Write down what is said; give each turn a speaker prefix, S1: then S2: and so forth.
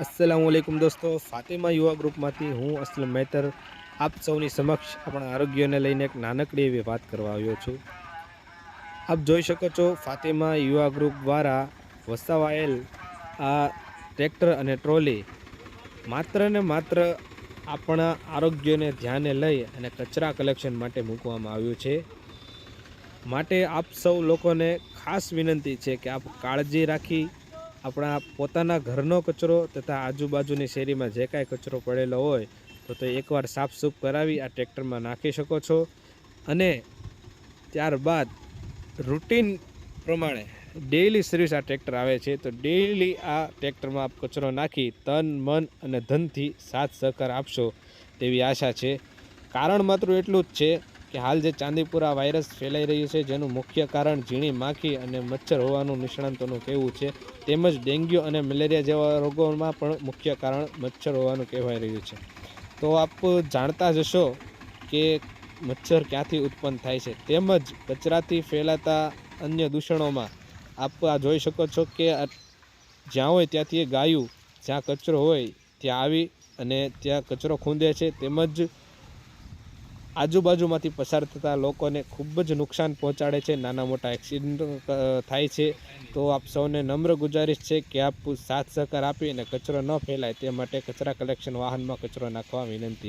S1: અસલામુઅલૈકુમ દોસ્તો, ફાતિમા યુવા ગ્રુપમાંથી હું અસલમ મહેતર આપ સૌની સમક્ષ આપણા આરોગ્યને લઈને એક નાનકડી એવી વાત કરવા આવ્યો છું. આપ જોઈ શકો છો, ફાતિમા યુવા ગ્રુપ દ્વારા વસાવાયેલ આ ટ્રેક્ટર અને ટ્રોલી માત્ર ને માત્ર આપણા આરોગ્યને ધ્યાને લઈ અને કચરા કલેક્શન માટે મૂકવામાં આવ્યું છે. માટે આપ સૌ લોકોને ખાસ વિનંતી છે કે આપ કાળજી રાખી આપણા પોતાના ઘરનો કચરો તથા આજુબાજુની શેરીમાં જે કાંઈ કચરો પડેલો હોય, તો તે એકવાર સાફસૂફ કરાવી આ ટ્રેક્ટરમાં નાખી શકો છો. અને ત્યારબાદ રૂટીન પ્રમાણે ડેઇલી સર્વિસ આ ટ્રેક્ટર આવે છે, તો ડેઇલી આ ટ્રેક્ટરમાં કચરો નાખી તન, મન અને ધનથી સાથ સહકાર આપશો તેવી આશા છે. કારણ માત્ર એટલું જ છે કે હાલ જે ચાંદીપુરા વાયરસ ફેલાઈ રહ્યું છે, જેનું મુખ્ય કારણ ઝીણી માખી અને મચ્છર હોવાનું નિષ્ણાંતોનું કહેવું છે. તેમજ ડેન્ગ્યુ અને મેલેરિયા જેવા રોગોમાં પણ મુખ્ય કારણ મચ્છર હોવાનું કહેવાય રહ્યું છે. તો આપ જાણતા જ હશો કે મચ્છર ક્યાંથી ઉત્પન્ન થાય છે. તેમજ કચરાથી ફેલાતા અન્ય દૂષણોમાં આપ આ જોઈ શકો છો કે જ્યાં હોય ત્યાંથી એ ગાયું, જ્યાં કચરો હોય, ત્યાં આવી અને ત્યાં કચરો ખૂંદે છે. તેમજ આજુબાજુમાંથી પસાર થતા લોકોને ખૂબ જ નુકસાન પહોંચાડે છે. નાના મોટા એક્સિડન્ટ થાય છે. તો આપ સૌને નમ્ર ગુજારિશ છે કે આપ સાથ સહકાર આપી અને કચરો ન ફેલાય તે માટે કચરા કલેક્શન વાહનમાં કચરો નાખવા વિનંતી.